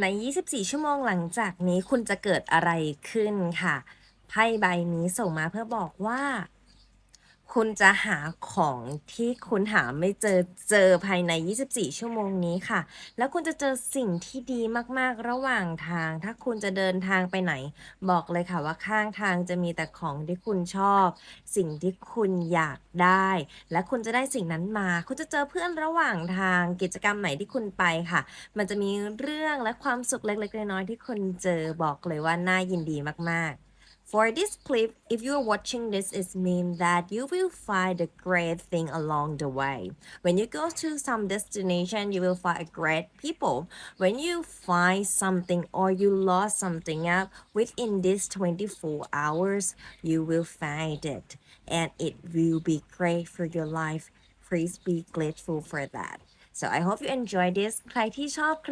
ใน 24 ชั่วโมงหลังจากนี้คุณจะเกิดอะไรขึ้นค่ะ ไพ่ใบนี้ส่งมาเพื่อบอกว่า คุณจะหาของที่คุณหาไม่เจอเจอภายใน 24 ชั่วโมงนี้ค่ะ แล้วคุณจะเจอสิ่งที่ดีมากๆระหว่างทาง ถ้าคุณจะเดินทางไปไหน บอกเลยค่ะว่าข้างทางจะมีแต่ของที่คุณชอบ สิ่งที่คุณอยากได้ และคุณจะได้สิ่งนั้นมา คุณจะเจอเพื่อนระหว่างทางกิจกรรมไหนที่คุณไปค่ะ มันจะมีเรื่องและความสุขเล็กๆน้อยๆที่คุณเจอบอกเลยว่าน่ายินดีมากๆ For this clip, if you're watching this, it means that you will find a great thing along the way. When you go to some destination, you will find great people. When you find something or you lost something up within these 24 hours, you will find it and it will be great for your life. Please be grateful for that. So I hope you enjoy this. ใครที่ชอบคลิป